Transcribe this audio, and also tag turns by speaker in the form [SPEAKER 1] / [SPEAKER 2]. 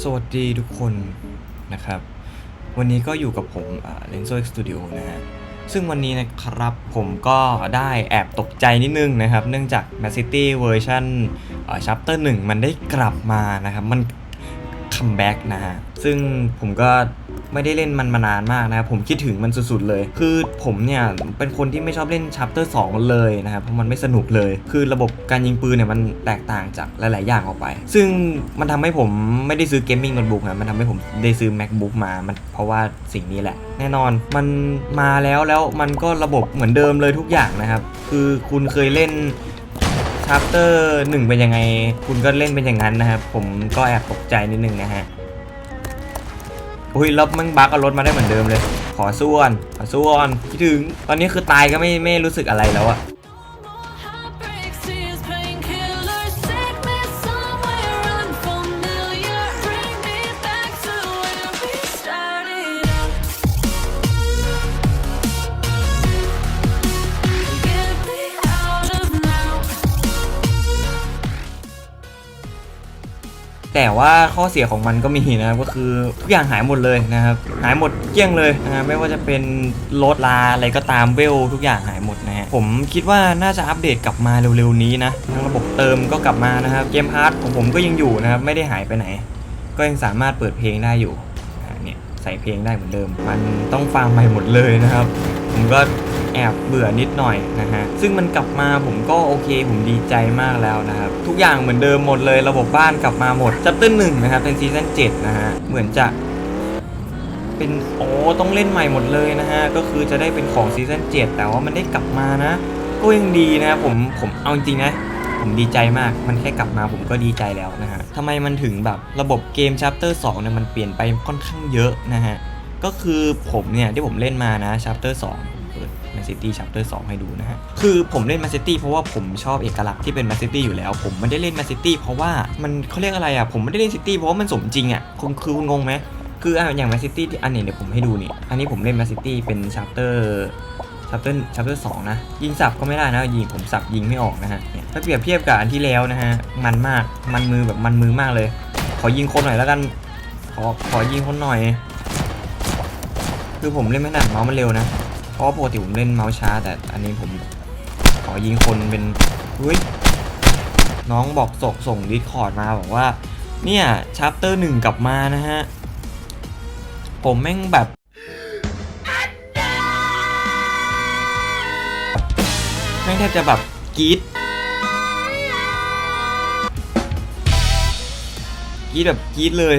[SPEAKER 1] สวัสดีทุกคนนะครับ วันนี้ก็อยู่กับผมเลนโซเอ็กซ์ตูดิโอนะฮะ ซึ่งวันนี้นะครับผมก็ได้แอบตกใจนิดนึงนะครับ เนื่องจาก m a ซิตี้เวอร์ชันชัปเตอร์หนึ่งมันได้กลับมานะครับ มันคัมแบ็กนะฮะ ซึ่งผมก็ ไม่ได้เล่นมันมานานมากนะครับผมคิดถึงมันสุดๆเลย คือผมเนี่ยเป็นคนที่ไม่ชอบเล่นชัปเตอร์2เลยนะครับเพราะมันไม่สนุกเลย คือระบบการยิงปืนเนี่ยมันแตกต่างจากหลาย ๆ อย่างออกไป ซึ่งมันทำให้ผมไม่ได้ซื้อเกมมิ่งโน้ตบุ๊กนะมันทำให้ผมได้ซื้อ macbook มามันเพราะว่าสิ่งนี้แหละ แน่นอนมันมาแล้วแล้วมันก็ระบบเหมือนเดิมเลยทุกอย่างนะครับ คือคุณเคยเล่นชาร์เตอร์หนึ่งเป็นยังไง คุณก็เล่นเป็นอย่างนั้นนะครับ ผมก็แอบตกใจนิดนึงนะฮะ อุ้ยแล้วมันบักเอารถมาได้เหมือนเดิมเลย ขอส่วนขอส่วนคิดถึง ตอนนี้คือตายก็ไม่ไม่รู้สึกอะไรแล้วอะ แต่ว่าข้อเสียของมันก็มีนะครับก็คือทุกอย่างหายหมดเลยนะครับหายหมดเกลี้ยงเลยนะไม่ว่าจะเป็นรถลาอะไรก็ตามเวลทุกอย่างหายหมดนะฮะผมคิดว่าน่าจะอัปเดตกลับมาเร็วๆนี้นะทั้งระบบเติมก็กลับมานะครับเกมพาร์ทของผมก็ยังอยู่นะครับไม่ได้หายไปไหน ก็ยังสามารถเปิดเพลงได้อยู่เนี่ยใส่เพลงได้เหมือนเดิม มันต้องฟังใหม่หมดเลยนะครับ ผมก็แอบเบื่อนิดหน่อยนะฮะ ซึ่งมันกลับมาผมก็โอเค ผมดีใจมากแล้วนะครับ ทุกอย่างเหมือนเดิมหมดเลย ระบบบ้านกลับมาหมดจัปเตอร์หนึ่งนะครับ เป็นซีซั่น7นะฮะ เหมือนจะเป็นโอ้ต้องเล่นใหม่หมดเลยนะฮะ ก็คือจะได้เป็นของซีซั่น7แต่ว่ามันได้กลับมานะ ก็ยังดีนะครับผมผมเอาจริงนะ ผมดีใจมากมันแค่กลับมาผมก็ดีใจแล้วนะฮะทำไมมันถึงแบบระบบเกม Chapter 2เนี่ยมันเปลี่ยนไปค่อนข้างเยอะนะฮะ ก็คือผมเนี่ยที่ผมเล่นมานะ Chapter 2ผมเปิด Man City Chapter 2ให้ดูนะฮะ คือผมเล่น Man City เพราะว่าผมชอบเอกลักษณ์ที่เป็น Man City อยู่แล้ว ผมไม่ได้เล่น Man City เพราะว่ามันเขาเรียกอะไรอะผมไม่ได้เล่น City เพราะว่ามันสมจริงอะคุณคือคุณงงไหมคืออะอย่าง Man City ที่อันนี้เดี๋ยวผมให้ดูนี่อันนี้ผมเล่น Man City เป็น Chapter Chapter Chapter 2นะ ยิงสับก็ไม่ได้นะ ยิงผมสับยิงไม่ออกนะฮะเนี่ยถ้าเปรียบเทียบกับอันที่แล้วนะฮะ มันมาก มันมือแบบมันมือมากเลย ขอยิงคนหน่อยแล้วกัน ขอขอยิงคนหน่อย คือผมเล่นไม่ถนัดเมาส์มันเร็วนะ เพราะปกติผมเล่นเมาส์ช้า แต่อันนี้ผมขอยิงคนเป็นเฮ้ยน้องบอกส่งส่งดิสคอร์ดมาบอกว่า เนี่ยชัปเตอร์หนึ่งกลับมานะฮะ ผมแม่งแบบแม่งแทบจะแบบกรีดกรีดแบบกรีดเลย